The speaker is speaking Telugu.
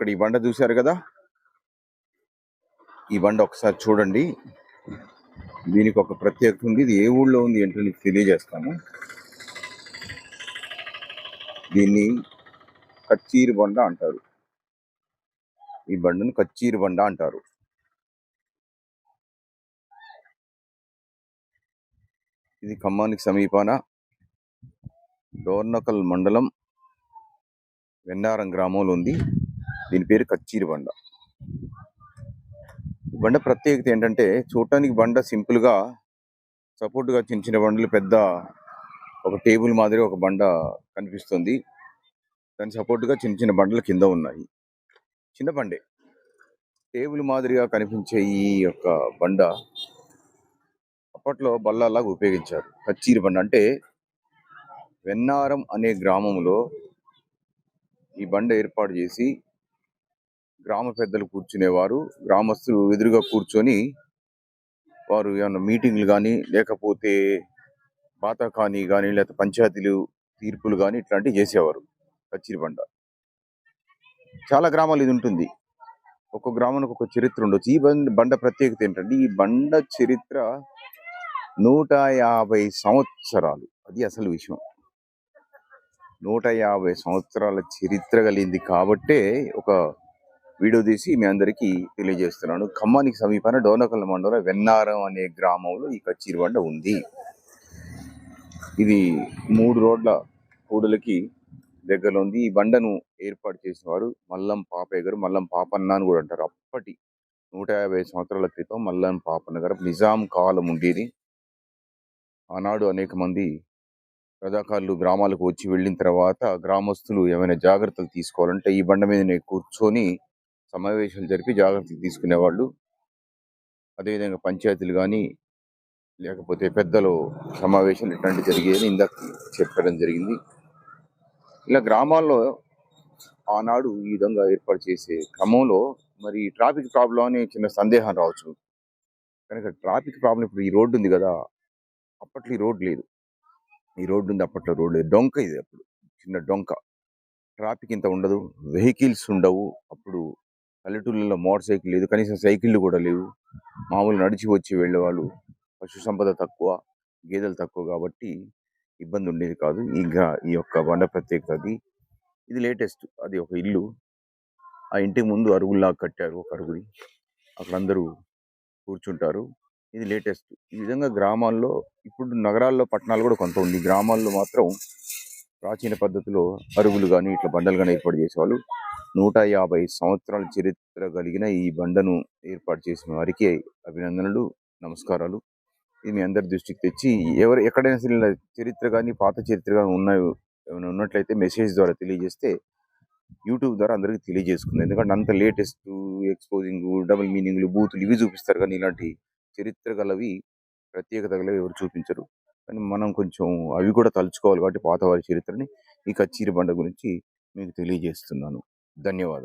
ఇక్కడ ఈ బండ చూశారు కదా? ఈ బండ ఒకసారి చూడండి. దీనికి ఒక ప్రత్యేకత ఉంది. ఇది ఏ ఊళ్ళో ఉంది ఏంటో నీకు తెలియజేస్తాను. దీన్ని కచ్చీరి బండ అంటారు. ఈ బండను కచ్చీరి బండ అంటారు. ఇది ఖమ్మానికి సమీపాన డోర్నకల్ మండలం వెన్నారం గ్రామంలో ఉంది. దీని పేరు కచ్చీరి బండ. ఈ బండ ప్రత్యేకత ఏంటంటే చూడటానికి బండ సింపుల్గా సపోర్ట్గా చిన్న చిన్న బండలు పెద్ద ఒక టేబుల్ మాదిరి ఒక బండ కనిపిస్తుంది. దాని సపోర్ట్గా చిన్న చిన్న బండలు కింద ఉన్నాయి. చిన్న బండే. టేబుల్ మాదిరిగా కనిపించే ఈ యొక్క బండ అప్పట్లో బల్లలాగా ఉపయోగించారు. కచ్చీరి బండ అంటే వెన్నారం అనే గ్రామంలో ఈ బండ ఏర్పాటు చేసి గ్రామ పెద్దలు కూర్చునేవారు. గ్రామస్తులు ఎదురుగా కూర్చొని వారు ఏమైనా మీటింగ్లు కానీ లేకపోతే బాతాకానీ కానీ లేకపోతే పంచాయతీలు తీర్పులు కానీ ఇట్లాంటివి చేసేవారు. కచ్చిరి బండ చాలా గ్రామాలు ఇది ఉంటుంది. ఒక్కొక్క గ్రామానికి ఒక చరిత్ర ఉండొచ్చు. ఈ బండ బండ ప్రత్యేకత ఏంటంటే ఈ బండ చరిత్ర నూట యాభై సంవత్సరాలు. అది అసలు విషయం. నూట యాభై సంవత్సరాల చరిత్ర కలిగింది కాబట్టే ఒక వీడియో తీసి మీ అందరికీ తెలియజేస్తున్నాను. ఖమ్మానికి సమీపాన డోనకల్ మండలం వెన్నారం అనే గ్రామంలో ఈ కచ్చీరి బండ ఉంది. ఇది మూడు రోడ్ల కూడలికి దగ్గరలో ఉంది ఈ బండను ఏర్పాటు చేసిన వారు మల్లం పాపయ్య గారు. మల్లం పాపన్న అని కూడా అంటారు. అప్పటి నూట యాభై సంవత్సరాల క్రితం మల్లం పాపన్న గారు నిజాం కాలం ఉండేది. ఆనాడు అనేక మంది రజాకారులు గ్రామాలకు వచ్చి వెళ్ళిన తర్వాత గ్రామస్తులు ఏమైనా జాగ్రత్తలు తీసుకోవాలంటే ఈ బండ మీదనే కూర్చొని సమావేశాలు జరిపి జాగ్రత్తలు తీసుకునేవాళ్ళు. అదేవిధంగా పంచాయతీలు కానీ లేకపోతే పెద్దలు సమావేశాలు ఇట్లాంటివి జరిగేది ఇందాక చెప్పడం జరిగింది. ఇలా గ్రామాల్లో ఆనాడు ఈ విధంగా ఏర్పాటు చేసే క్రమంలో మరి ట్రాఫిక్ ప్రాబ్లం అని చిన్న సందేహం రావచ్చు. కనుక ట్రాఫిక్ ప్రాబ్లం ఇప్పుడు ఈ రోడ్డు ఉంది కదా అప్పట్లో ఈ రోడ్ లేదు. ఈ రోడ్డు ఉంది అప్పట్లో రోడ్ లేదు. డొంక ఇది అప్పుడు చిన్న డొంక. ట్రాఫిక్ ఇంత ఉండదు వెహికల్స్ ఉండవు. అప్పుడు పల్లెటూళ్ళలో మోటార్ సైకిల్ లేదు కనీసం సైకిళ్ళు కూడా లేవు. మామూలు నడిచి వచ్చి వెళ్ళేవాళ్ళు పశు సంపద తక్కువ గేదెలు తక్కువ కాబట్టి ఇబ్బంది ఉండేది కాదు. ఇంకా ఈ యొక్క బండ ప్రత్యేకత అది. ఇది లేటెస్ట్ అది ఒక ఇల్లు. ఆ ఇంటికి ముందు అరుగుల్లా కట్టారు ఒక అరుగుది అక్కడ అందరూ కూర్చుంటారు. ఇది లేటెస్ట్. ఈ విధంగా గ్రామాల్లో ఇప్పుడు నగరాల్లో పట్టణాలు కూడా కొంత ఉంది. గ్రామాల్లో మాత్రం ప్రాచీన పద్ధతిలో అరుగులు కానీ ఇట్లా బండలు కానీ ఏర్పాటు చేసేవాళ్ళు. నూట యాభై సంవత్సరాల చరిత్ర కలిగిన ఈ బండను ఏర్పాటు చేసిన వారికి అభినందనలు నమస్కారాలు. ఇది మీ అందరి దృష్టికి తెచ్చి ఎవరు ఎక్కడైనా సరే చరిత్ర కానీ పాత చరిత్ర కానీ ఉన్నాయి ఏమైనా ఉన్నట్లయితే మెసేజ్ ద్వారా తెలియజేస్తే యూట్యూబ్ ద్వారా అందరికీ తెలియజేసుకుంది. ఎందుకంటే అంత లేటెస్ట్ ఎక్స్పోజింగ్ డబుల్ మీనింగ్లు బూతులు ఇవి చూపిస్తారు కానీ ఇలాంటి చరిత్ర గలవి ప్రత్యేకత గలవి ఎవరు చూపించరు. కానీ మనం కొంచెం అవి కూడా తలుచుకోవాలి కాబట్టి పాత వారి చరిత్రని ఈ కచ్చీరి బండ గురించి మీకు తెలియజేస్తున్నాను. धन्यवाद